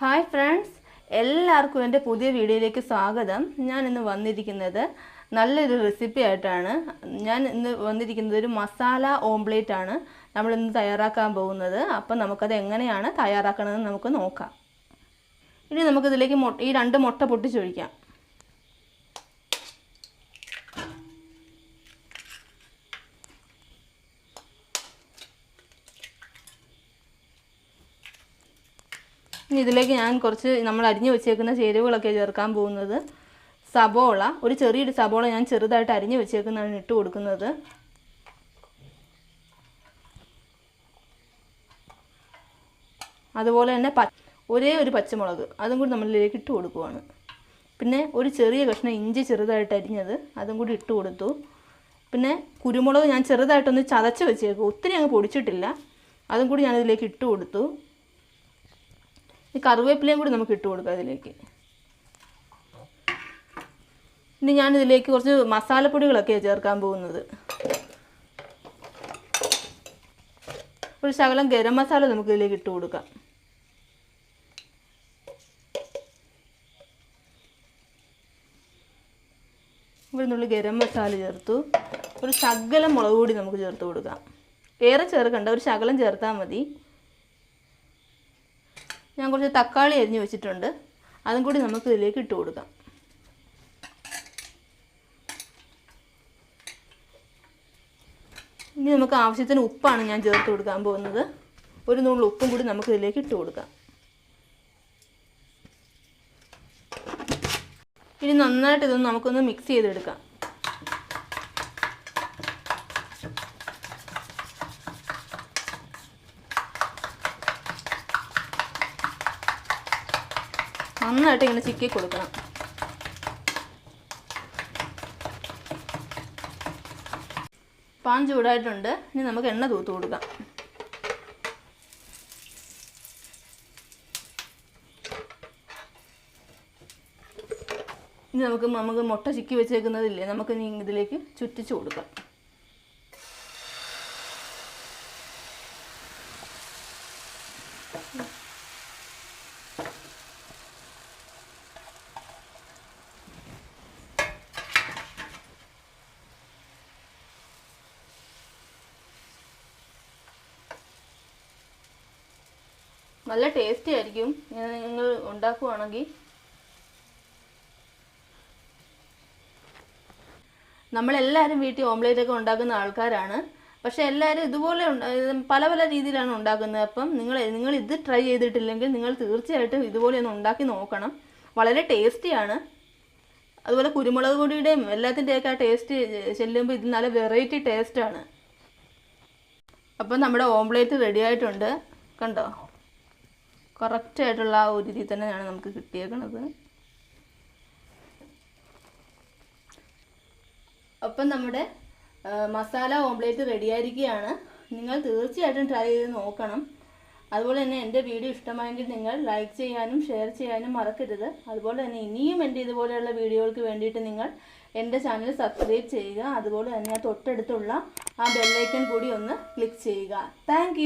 Hi friends എല്ലാവർക്കും എന്റെ പുതിയ വീഡിയോയിലേക്ക് സ്വാഗതം. ഞാൻ ഇന്ന് വന്നിരിക്കുന്നത് നല്ലൊരു റെസിപ്പി ആയിട്ടാണ്. ഞാൻ ഇന്ന് വന്നിരിക്കുന്നത് ഒരു മസാല ഓംപ്ലേറ്റ് ആണ്. നമ്മൾ ഇന്ന് തയ്യാറാക്കാൻ പോകുന്നത്. അപ്പം നമുക്കത് എങ്ങനെയാണ് തയ്യാറാക്കണമെന്ന് നമുക്ക് നോക്കാം. ഇനി നമുക്കിതിലേക്ക് ഈ രണ്ട് മുട്ട പൊട്ടിച്ചൊഴിക്കാം. ഇനി ഇതിലേക്ക് ഞാൻ കുറച്ച് നമ്മൾ അരിഞ്ഞു വെച്ചേക്കുന്ന ചേരുവകളൊക്കെ ചേർക്കാൻ പോകുന്നത് സബോള ഒരു ചെറിയൊരു സബോള ഞാൻ ചെറുതായിട്ട് അരിഞ്ഞു വെച്ചേക്കുന്നതാണ് ഇട്ട് കൊടുക്കുന്നത്. അതുപോലെ തന്നെ പ ഒരേ ഒരു പച്ചമുളക് അതും കൂടി നമ്മളിലേക്ക് ഇട്ട് കൊടുക്കുവാണ്. പിന്നെ ഒരു ചെറിയ കഷ്ണം ഇഞ്ചി ചെറുതായിട്ട് അരിഞ്ഞത് അതും കൂടി ഇട്ട് കൊടുത്തു. പിന്നെ കുരുമുളക് ഞാൻ ചെറുതായിട്ടൊന്ന് ചതച്ച് വെച്ചേക്കും ഒത്തിരി അങ്ങ് പൊടിച്ചിട്ടില്ല. അതും കൂടി ഞാനിതിലേക്ക് ഇട്ട് കൊടുത്തു. ഈ കറിവേപ്പിലയും കൂടി നമുക്ക് ഇട്ട് കൊടുക്കാം ഇതിലേക്ക്. ഇനി ഞാനിതിലേക്ക് കുറച്ച് മസാലപ്പൊടികളൊക്കെയാണ് ചേർക്കാൻ പോകുന്നത്. ഒരു ശകലം ഗരം മസാല നമുക്ക് ഇതിലേക്ക് ഇട്ട് കൊടുക്കാം. ഇവിടെ നിന്നുള്ള ഗരം മസാല ചേർത്തു. ഒരു ശകലം മുളക് പൊടി നമുക്ക് ചേർത്ത് കൊടുക്കാം. ഏറെ ചേർക്കണ്ട ഒരു ശകലം ചേർത്താൽ മതി. ഞാൻ കുറച്ച് തക്കാളി അരിഞ്ഞ് വെച്ചിട്ടുണ്ട്. അതും കൂടി നമുക്ക് ഇതിലേക്ക് ഇട്ട് കൊടുക്കാം. ഇനി നമുക്ക് ആവശ്യത്തിന് ഉപ്പാണ് ഞാൻ ചേർത്ത് കൊടുക്കാൻ പോകുന്നത്. ഒരു നൂറ് ഉപ്പും കൂടി നമുക്ക് ഇതിലേക്ക് ഇട്ട് കൊടുക്കാം. ഇനി നന്നായിട്ട് ഇതൊന്ന് നമുക്കൊന്ന് മിക്സ് ചെയ്തെടുക്കാം. നന്നായിട്ട് ഇങ്ങനെ ചിക്കി കൊടുക്കണം. പാൻ ചൂടായിട്ടുണ്ട്. ഇനി നമുക്ക് എണ്ണ തൂത്ത് കൊടുക്കാം. ഇനി നമുക്ക് നമുക്ക് മുട്ട ചിക്കി വെച്ചേക്കുന്നതില്ലേ നമുക്ക് ഇനി ഇതിലേക്ക് ചുറ്റിച്ച് കൊടുക്കാം. നല്ല ടേസ്റ്റി ആയിരിക്കും. നിങ്ങൾ ഉണ്ടാക്കുവാണെങ്കിൽ. നമ്മളെല്ലാവരും വീട്ടിൽ ഓംലേറ്റ് ഒക്കെ ഉണ്ടാക്കുന്ന ആൾക്കാരാണ്. പക്ഷെ എല്ലാവരും ഇതുപോലെ പല പല രീതിയിലാണ് ഉണ്ടാക്കുന്നത്. അപ്പം നിങ്ങൾ നിങ്ങൾ ഇത് ട്രൈ ചെയ്തിട്ടില്ലെങ്കിൽ നിങ്ങൾ തീർച്ചയായിട്ടും ഇതുപോലെ ഒന്ന് ഉണ്ടാക്കി നോക്കണം. വളരെ ടേസ്റ്റിയാണ് അതുപോലെ കുരുമുളക് പൊടിയുടെയും എല്ലാത്തിന്റെയൊക്കെ ആ ടേസ്റ്റ് ചെല്ലുമ്പോൾ ഇത് നല്ല വെറൈറ്റി ടേസ്റ്റാണ് അപ്പം നമ്മുടെ ഓംലേറ്റ് റെഡി ആയിട്ടുണ്ട്. കണ്ടോ? കറക്റ്റായിട്ടുള്ള ആ ഒരു രീതി തന്നെയാണ് നമുക്ക് കിട്ടിയേക്കുന്നത് അപ്പം നമ്മുടെ മസാല ഓംലേറ്റ് റെഡിയായിരിക്കുകയാണ് നിങ്ങൾ തീർച്ചയായിട്ടും ട്രൈ ചെയ്ത് നോക്കണം. അതുപോലെ തന്നെ എന്റെ വീഡിയോ ഇഷ്ടമായെങ്കിൽ നിങ്ങൾ ലൈക്ക് ചെയ്യാനും ഷെയർ ചെയ്യാനും മറക്കരുത്. അതുപോലെ തന്നെ ഇനിയും എന്റെ ഇതുപോലെയുള്ള വീഡിയോകൾക്ക് വേണ്ടിയിട്ട് നിങ്ങൾ എന്റെ ചാനൽ സബ്സ്ക്രൈബ് ചെയ്യുക. അതുപോലെ തന്നെ തൊട്ടടുത്തുള്ള ആ ബെല്ലൈക്കൺ കൂടി ഒന്ന് ക്ലിക്ക് ചെയ്യുക. താങ്ക്